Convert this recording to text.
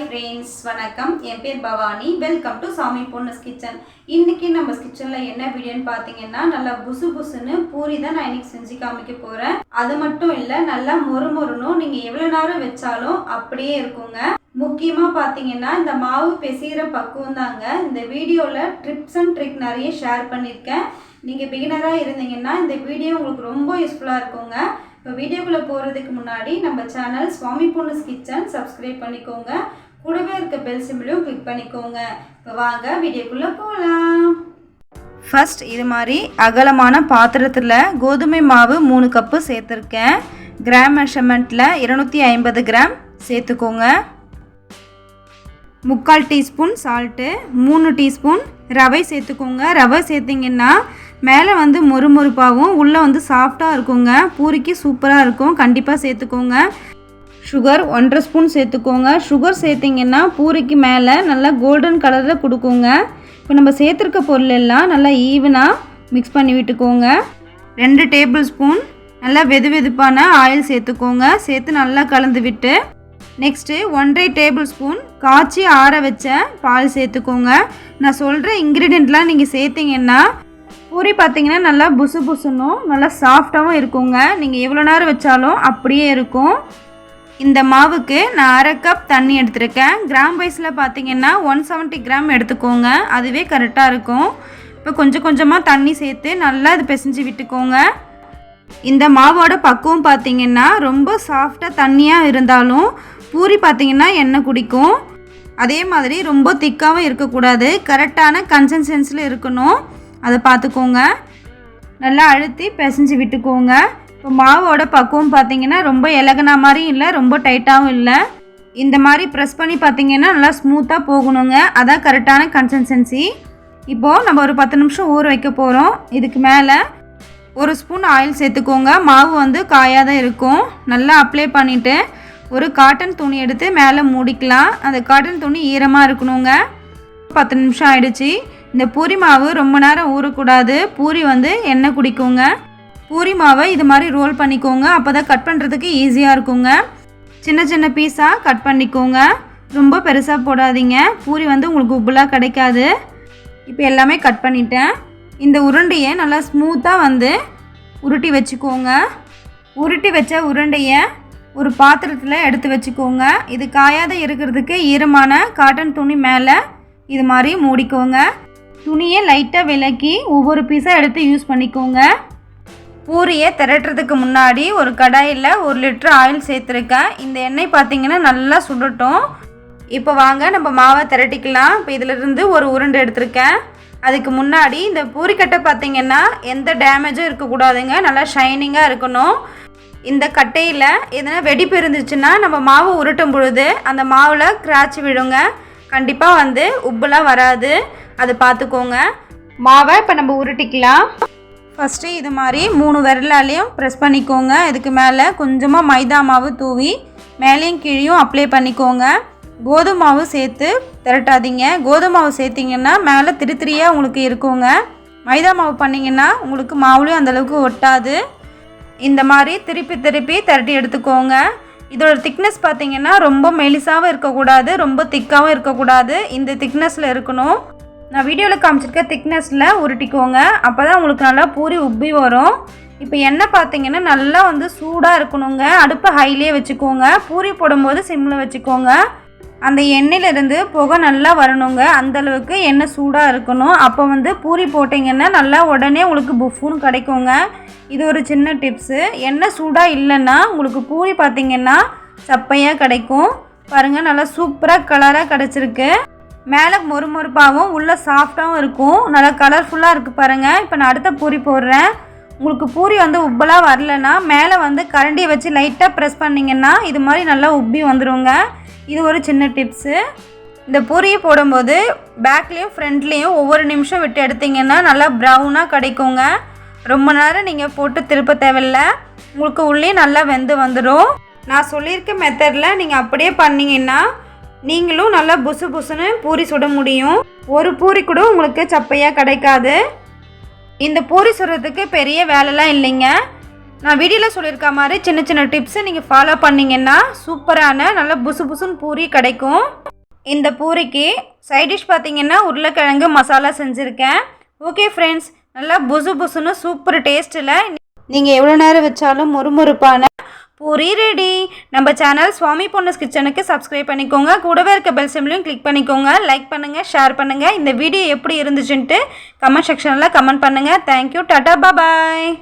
Friends வணக்கம். என் பேர் Bhavani. Welcome to சாமி பொண்ணுஸ் கிச்சன் இன்றைக்கி நம்ம கிச்சனில் என்ன வீடியோன்னு பார்த்தீங்கன்னா நல்லா புசு புசுன்னு பூரி தான் நான் இன்னைக்கு செஞ்சு காமிக்க போகிறேன் அது மட்டும் இல்லை நல்லா மொறு மொறுனும் நீங்கள் எவ்வளோ நேரம் வச்சாலும் அப்படியே இருக்குங்க. முக்கியமாக பார்த்தீங்கன்னா இந்த மாவு பெசிகிற பக்குவம் தாங்க. இந்த வீடியோவில் ட்ரிப்ஸ் அண்ட் ட்ரிக் நிறைய ஷேர் பண்ணியிருக்கேன் நீங்கள் பிகினராக இருந்தீங்கன்னா இந்த வீடியோ உங்களுக்கு ரொம்ப யூஸ்ஃபுல்லாக இருக்குங்க. இப்போ வீடியோக்குள்ளே போகிறதுக்கு முன்னாடி நம்ம channel Swami Ponnus kitchen subscribe பண்ணிக்கோங்க. கூடவே இருக்க பெல் சிம்பிளையும் கிளிக் பண்ணிக்கோங்க. இப்போ வாங்க வீடியோக்குள்ளே போகலாம் ஃபர்ஸ்ட் இது மாதிரி அகலமான பாத்திரத்தில் கோதுமை மாவு மூணு கப்பு சேர்த்துருக்கேன். கிராம் மெஷர்மெண்ட்டில் இருநூற்றி ஐம்பது கிராம் சேர்த்துக்கோங்க. முக்கால் டீஸ்பூன் சால்ட்டு மூணு டீஸ்பூன் ரவை சேர்த்துக்கோங்க. ரவை சேர்த்திங்கன்னா மேலே வந்து மொறுமொறுப்பாகவும் உள்ளே வந்து சாஃப்டாக இருக்குங்க. பூரிக்கு சூப்பராக இருக்கும். கண்டிப்பாக சேர்த்துக்கோங்க. சுகர் ஒன்றரை ஸ்பூன் சேர்த்துக்கோங்க. சுகர் சேர்த்திங்கன்னா பூரிக்கு மேலே நல்லா கோல்டன் கலரில் கொடுக்குங்க. இப்போ நம்ம சேர்த்துருக்க பொருள் எல்லாம் நல்லா ஈவனாக மிக்ஸ் பண்ணி விட்டுக்கோங்க. ரெண்டு டேபிள் ஸ்பூன் நல்லா வெது வெதுப்பான ஆயில் சேர்த்துக்கோங்க. சேர்த்து நல்லா கலந்து விட்டு நெக்ஸ்ட்டு ஒன்றரை டேபிள் ஸ்பூன் காய்ச்சி ஆற வச்ச பால் சேர்த்துக்கோங்க. நான் சொல்கிற இன்க்ரீடியண்ட்லாம் நீங்கள் சேர்த்திங்கன்னா பூரி பார்த்தீங்கன்னா நல்லா புசு புசுன்னும் நல்லா சாஃப்டாகவும் இருக்குங்க. நீங்கள் எவ்வளோ நேரம் வச்சாலும் அப்படியே இருக்கும். இந்த மாவுக்கு நான் அரை கப் தண்ணி எடுத்திருக்கேன். கிராம் வைஸில் பார்த்தீங்கன்னா ஒன் செவன்ட்டி கிராம் எடுத்துக்கோங்க. அதுவே கரெக்டாக இருக்கும். இப்போ கொஞ்சம் கொஞ்சமாக தண்ணி சேர்த்து நல்லா இது பிசைஞ்சு விட்டுக்கோங்க. இந்த மாவோட பக்குவம் பார்த்தீங்கன்னா ரொம்ப சாஃப்டாக தண்ணியாக இருந்தாலும் பூரி பார்த்தீங்கன்னா எண்ணெய் குடிக்கும். அதே மாதிரி ரொம்ப திக்காகவும் இருக்கக்கூடாது. கரெக்டான கன்சிஸ்டன்சியில் இருக்கணும். அதை பார்த்துக்கோங்க. நல்லா அழுத்தி பிசைஞ்சு விட்டுக்கோங்க. இப்போ மாவோட பக்குவம் பார்த்தீங்கன்னா ரொம்ப இலகுனா மாதிரியும் இல்லை ரொம்ப டைட்டாகவும் இல்லை. இந்த மாதிரி ப்ரெஸ் பண்ணி பார்த்தீங்கன்னா நல்லா ஸ்மூத்தாக போகணுங்க. அதான் கரெக்டான கன்சிஸ்டன்சி இப்போது நம்ம ஒரு பத்து நிமிஷம் ஊற வைக்க போகிறோம் இதுக்கு மேலே ஒரு ஸ்பூன் ஆயில் சேர்த்துக்கோங்க. மாவு வந்து காயாக தான் இருக்கும். நல்லா அப்ளை பண்ணிவிட்டு ஒரு காட்டன் துணி எடுத்து மேலே மூடிக்கலாம். அந்த காட்டன் துணி ஈரமாக இருக்கணுங்க. பத்து நிமிஷம் ஆயிடுச்சு. இந்த பூரி மாவு ரொம்ப நேரம் ஊறக்கூடாது. பூரி வந்து எண்ணெய் குடிக்குங்க. பூரி மாவை இது மாதிரி ரோல் பண்ணிக்கோங்க. அப்போ தான் கட் பண்ணுறதுக்கு ஈஸியாக இருக்குங்க. சின்ன சின்ன பீஸாக கட் பண்ணிக்கோங்க. ரொம்ப பெருசாக போடாதீங்க. பூரி வந்து உங்களுக்கு உப்புலாக கிடைக்காது. இப்போ எல்லாமே கட் பண்ணிட்டேன். இந்த உருண்டையை நல்லா ஸ்மூத்தாக வந்து உருட்டி வச்சுக்கோங்க. உருட்டி வச்ச உருண்டையை ஒரு பாத்திரத்தில் எடுத்து வச்சுக்கோங்க. இது காயாத இருக்கிறதுக்கு ஈரமான காட்டன் துணி மேலே இது மாதிரி மூடிக்கோங்க. துணியை லைட்டாக விலக்கி ஒவ்வொரு பீஸாக எடுத்து யூஸ் பண்ணிக்கோங்க. பூரியை திரட்டுறதுக்கு முன்னாடி ஒரு கடாயில் ஒரு லிட்டர் ஆயில் சேர்த்துருக்கேன். இந்த எண்ணெய் பார்த்திங்கன்னா நல்லா சுடட்டும். இப்போ வாங்க நம்ம மாவை திரட்டிக்கலாம். இப்போ இதிலிருந்து ஒரு உருண்டை எடுத்திருக்கேன். அதுக்கு முன்னாடி இந்த பூரிக்கட்டை பார்த்தீங்கன்னா எந்த டேமேஜும் இருக்கக்கூடாதுங்க. நல்லா ஷைனிங்காக இருக்கணும். இந்த கட்டையில் எதனா வெடிப்பு இருந்துச்சுன்னா நம்ம மாவு உருட்டும் பொழுது அந்த மாவில் கிராச்சி விழுங்க. கண்டிப்பாக வந்து உப்புலாம் வராது. அதை பார்த்துக்கோங்க. மாவை இப்போ நம்ம உருட்டிக்கலாம். ஃபஸ்ட்டு இது மாதிரி மூணு விரலாலையும் ப்ரெஸ் பண்ணிக்கோங்க. இதுக்கு மேலே கொஞ்சமாக மைதா மாவு தூவி மேலேயும் கீழேயும் அப்ளை பண்ணிக்கோங்க. கோதுமை மாவு சேர்த்து திரட்டாதீங்க. கோதுமை மாவு சேர்த்திங்கன்னா மேலே திரு திரியாக உங்களுக்கு இருக்குங்க. மைதா மாவு பண்ணிங்கன்னா உங்களுக்கு மாவுலேயும் அந்தளவுக்கு ஒட்டாது. இந்த மாதிரி திருப்பி திருப்பி திரட்டி எடுத்துக்கோங்க. இதோட திக்னஸ் பார்த்தீங்கன்னா ரொம்ப மெலிசாகவும் இருக்கக்கூடாது ரொம்ப திக்காகவும் இருக்கக்கூடாது. இந்த திக்னஸில் இருக்கணும். நான் வீடியோவில் காமிச்சிருக்க திக்னஸில் உருட்டிக்கோங்க. அப்போ தான் உங்களுக்கு நல்லா பூரி உப்பி வரும். இப்போ எண்ணெய் பார்த்தீங்கன்னா நல்லா வந்து சூடாக இருக்கணுங்க. அடுப்பை ஹைலேயே வச்சுக்கோங்க. பூரி போடும்போது சிம்மில் வச்சுக்கோங்க. அந்த எண்ணெயிலேருந்து புகை நல்லா வரணுங்க. அந்தளவுக்கு எண்ணெய் சூடாக இருக்கணும். அப்போ வந்து பூரி போட்டிங்கன்னா நல்லா உடனே உங்களுக்கு புஃப்னு கிடைக்குங்க. இது ஒரு சின்ன டிப்ஸு எண்ணெய் சூடாக இல்லைன்னா உங்களுக்கு பூரி பார்த்திங்கன்னா சப்பையாக கிடைக்கும். பாருங்கள் நல்லா சூப்பராக கலராக கிடச்சிருக்கு. மேலே மொறுமொறுப்பாகவும் உள்ளே சாஃப்டாகவும் இருக்கும். நல்லா கலர்ஃபுல்லாக இருக்குது பாருங்கள் இப்போ நான் அடுத்த பூரி போடுறேன். உங்களுக்கு பூரி வந்து உப்பலாக வரலன்னா மேலே வந்து கரண்டியை வச்சு லைட்டாக ப்ரெஸ் பண்ணிங்கன்னா இது மாதிரி நல்லா உப்பி வந்துடுங்க இது ஒரு சின்ன டிப்ஸு இந்த பூரியை போடும்போது பேக்லேயும் ஃப்ரண்ட்லேயும் ஒவ்வொரு நிமிஷம் விட்டு எடுத்திங்கன்னா நல்லா ப்ரௌனாக கிடைக்குங்க. ரொம்ப நேரம் நீங்கள் போட்டு திருப்ப தேவையில்ல. உங்களுக்கு உள்ளே நல்லா வெந்து வந்துடும் நான் சொல்லியிருக்க மெத்தடில் நீங்கள் அப்படியே பண்ணிங்கன்னா நீங்களும் நல்லா புசு புசுன்னு பூரி சுட முடியும். ஒரு பூரி கூட உங்களுக்கு சப்பையாக கிடைக்காது. இந்த பூரி சுடுறதுக்கு பெரிய வேலைலாம் இல்லைங்க. நான் வீடியோவில் சொல்லியிருக்க மாதிரி சின்ன சின்ன டிப்ஸை நீங்கள் ஃபாலோ பண்ணிங்கன்னா சூப்பரான நல்ல புசு புசுன்னு பூரி கிடைக்கும். இந்த பூரிக்கு சைட் டிஷ் பார்த்தீங்கன்னா உருளைக்கிழங்கு மசாலா செஞ்சுருக்கேன். ஓகே ஃப்ரெண்ட்ஸ் நல்லா புசு புசுன்னு சூப்பர் டேஸ்ட்டில் நீங்கள் எவ்வளோ நேரம் வச்சாலும் முறுமுறுப்பான பூரி ரெடி நம்ம சேனல் சுவாமி பொண்ணஸ் கிச்சனுக்கு சப்ஸ்கிரைப் பண்ணிக்கோங்க. கூடவே இருக்க பெல் சிம்லையும் கிளிக் பண்ணிக்கோங்க. லைக் பண்ணுங்கள் ஷேர் பண்ணுங்கள் இந்த வீடியோ எப்படி இருந்துச்சுன்ட்டு கமெண்ட் செக்ஷனில் கமெண்ட் பண்ணுங்கள் தேங்க்யூ டாட்டா பாய்